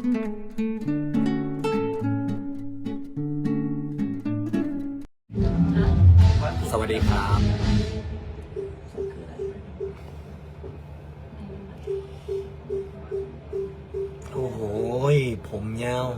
สวัสดีครับ โอ้โห ผมยาว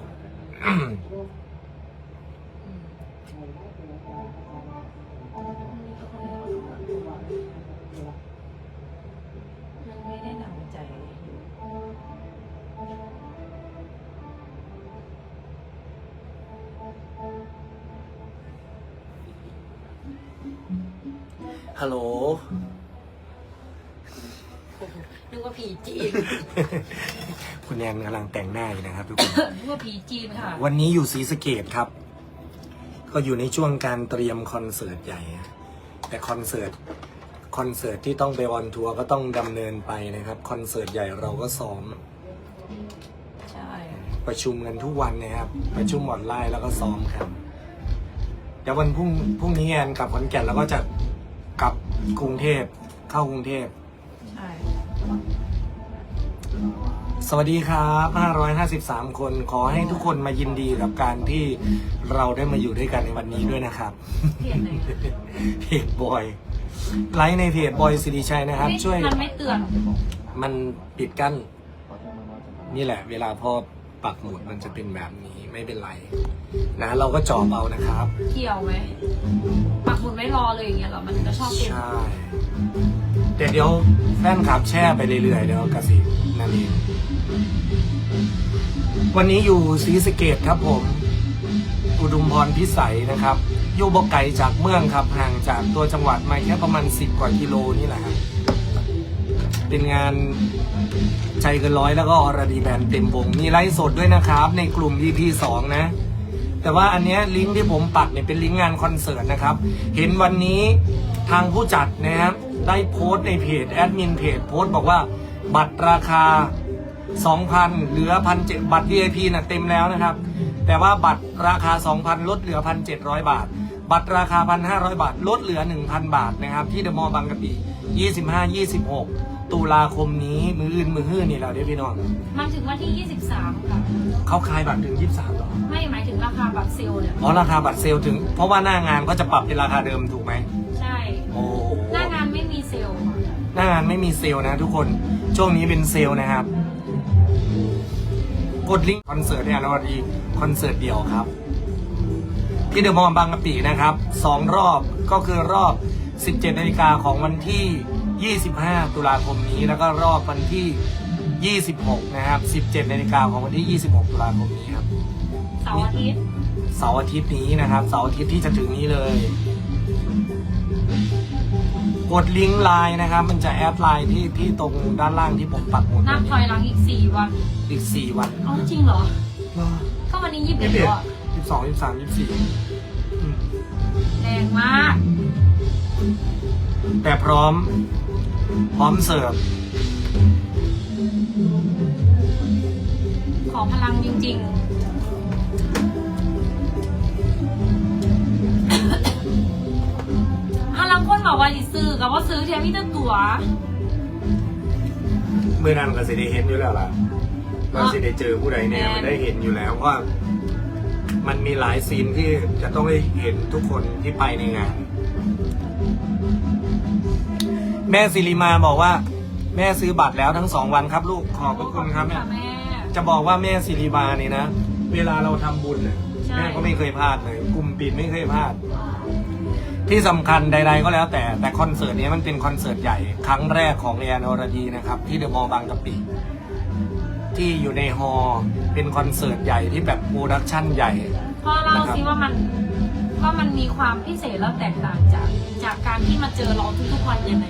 ฮัลโหล นึกว่าผีจีน คุณแอนกำลังแต่งหน้าอยู่นะครับทุกคน นึกว่าผีจีนค่ะ วันนี้อยู่ศรีสะเกดครับ ก็อยู่ในช่วงการเตรียมคอนเสิร์ตใหญ่นะแต่คอนเสิร์ตคอนเสิร์ตที่ต้องไปออนทัวร์ก็ต้องดำเนินไปนะครับ คอนเสิร์ตใหญ่เราก็ซ้อม ใช่ ประชุมกันทุกวันนะครับ ประชุมออนไลน์แล้วก็ซ้อมครับ เดี๋ยววันพรุ่งพรุ่งนี้แอนกลับขอนแก่นแล้วก็จะ กลับกรุงเทพเข้ากรุงเทพใช่สวัสดีครับ 553 คนขอให้ทุกคนมายินดีกับการที่เราได้มาอยู่ด้วยกันในวันนี้ด้วยนะครับเพียนไหนเพจบอย ไลค์ในเพจบอยสิริชัยนะครับ ช่วย มันไม่เตือน มันปิดกั้น นี่แหละ เวลาพอ ปักหมุดมันจะเป็นแบบนี้ไม่เป็นไร นะ เราก็จอบเอานะครับ เกี่ยวไหมปักหมุดไม่รอเลยอย่างเงี้ยเหรอ มันจะชอบเป็นใช่แต่เดี๋ยวแฟนคลับแช่ไปเรื่อยๆเดี๋ยวกสินั่นเองวันนี้อยู่ศรีสะเกดครับผม อุดุมพรพิสัยนะครับ อยู่บกไกลจากเมืองครับห่างจากตัวจังหวัดมาแค่ประมาณสิบกว่ากิโลนี่แหละครับ เป็นงานใจเกินร้อยแล้วก็อรดีแบนเต็มวงมีไลฟ์สดด้วยนะครับ ในกลุ่ม EP 2นะ แต่ว่าอันเนี้ยลิงก์ที่ผมปักเนี่ยเป็นลิงก์งานคอนเสิร์ตนะครับ เห็นวันนี้ทางผู้จัดนะครับได้โพสต์ในเพจแอดมินเพจโพสต์บอกว่าบัตรราคา 2,000 เหลือพันเจ็ดบัตร VIP น่ะเต็มแล้วนะครับ แต่ว่าบัตรราคา 2,000 ลดเหลือ 1,700 บาท บัตรราคา 1,500 บาท ลดเหลือ 1,000 บาทนะครับ ที่เดอะมอลล์บางกะปิ 25 26 ตุลาคมนี้มืออื่นมือฮื้อนี่แหละเด้อพี่น้องมันถึงวันที่ 23 ค่ะ เขาขายบัตรถึง 23หรอไม่หมายถึงราคาบัตรเซลล์เนี่ย อ๋อราคาบัตรเซลล์ถึง เพราะว่าหน้างานก็จะปรับเป็นราคาเดิมถูกไหม ใช่ โอ้โหหน้างานไม่มีเซลล์ค่ะหน้างานไม่มีเซลล์นะทุกคน ช่วงนี้เป็นเซลล์นะครับ กดลิงก์คอนเสิร์ตเนี่ยเราดีคอนเสิร์ตเดียวครับ ที่เดอะมอลล์บางกะปินะครับสองรอบก็คือรอบ 17นาฬิกาของวันที่ 25 ตุลาคมนี้แล้วก็รอบวันที่ 26 นะครับ 17นาฬิกาของวันที่ 26 ตุลาคมนี้ครับเสาร์อาทิตย์เสาร์อาทิตย์นี้นะครับเสาร์อาทิตย์ที่จะถึงนี้เลย กดลิงก์ไลน์นะครับ มันจะแอดไลน์ที่ที่ตรงด้านล่างที่ผมปักหมุดนับถอยหลังอีก 4 วันอีกสี่วัน เอาจริงเหรอ ก็วันนี้ยี่21สิบเอ็ดแล้วอะ ยี่สิบสองยี่สิบสามยี่สิบสี่แรงมาก แต่พร้อม พร้อมเสิร์ฟ ขอพลังจริง ๆ พลังคนบอกว่าสิซื้อกับว่าซื้อเทียมมิตรตั๋ว เมื่อนั้นก็สิได้เห็นอยู่แล้วล่ะว่าสิได้เจอผู้ใดเนี่ยมันได้เห็นอยู่แล้วว่า มันมีหลายซีนที่จะต้องได้เห็นทุกคนที่ไปในงาน แม่สิริมาบอกว่า แม่ซื้อบัตรแล้วทั้งสองวันครับลูกขอบพระคุณครับแม่แม่จะบอกว่าแม่สิริมานี่นะ เวลาเราทำบุญเนี่ยใช่แม่ก็ไม่เคยพลาดเลยกลุ่มปิดไม่เคยพลาด ที่สำคัญใด ๆ ก็แล้วแต่ แต่คอนเสิร์ตนี้มันเป็นคอนเสิร์ตใหญ่ครั้งแรกของแอนอรดีนะครับ ที่เดอะมอลล์บางกะปิ ที่อยู่ในฮอลล์เป็นคอนเสิร์ตใหญ่ที่แบบโปรดักชั่นใหญ่พ่อเล่านะครับสิว่ามันว่ามันมีความพิเศษแล้วแตกต่างจากจากการที่มาเจอเราทุกๆวันยังไง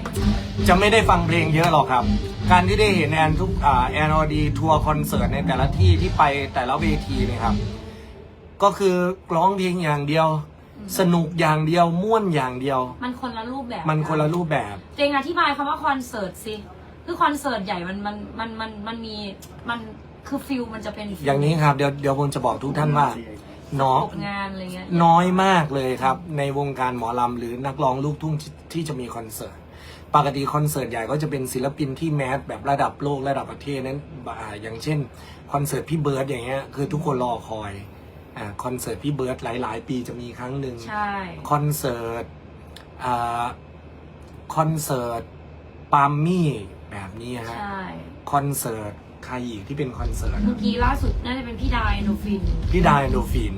จะไม่ได้ฟังเพลงเยอะหรอกครับ การที่ได้เห็นแอนทุกอ่าแอนอดีทัวร์คอนเสิร์ตในแต่ละที่ที่ไปแต่ละเวทีเนะครับ ก็คือร้องเพลงอย่างเดียว สนุกอย่างเดียวม่วนอย่างเดียว มันคนละรูปแบบมันคนละรูปแบบ เจงอธิบายคำว่าคอนเสิร์ตสิ คือคอนเสิร์ตใหญ่มันมันมันมันมันมีมันคือฟิลมันจะเป็นฟิลอย่างนี้ครับเดี๋ยวเดี๋ยวผมจะบอกทุกท่านว่าน้อยตกงานอะไรเงี้ยน้อยมากเลยครับ ในวงการหมอลำหรือนักร้องลูกทุ่งที่ที่จะมีคอนเสิร์ตปกติคอนเสิร์ตใหญ่ก็จะเป็นศิลปินที่แมสแบบระดับโลกระดับประเทศนั้นอ่าอย่างเช่นคอนเสิร์ตพี่เบิร์ดอย่างเงี้ยคือทุกคนรอคอยอ่าคอนเสิร์ตพี่เบิร์ดหลาย ๆ ปีจะมีครั้งหนึ่ง ใช่ คอนเสิร์ตอ่าคอนเสิร์ตปาล์มมี่ แบบนี้ฮะ ใช่ คอนเสิร์ตใครอีกที่เป็นคอนเสิร์ตเมื่อกี้ล่าสุดน่าจะเป็นพี่ไดโนฟินพี่ไดโนฟิน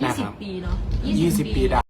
ยี่นะคสิบรับปีเนาะยี่สิบปีได้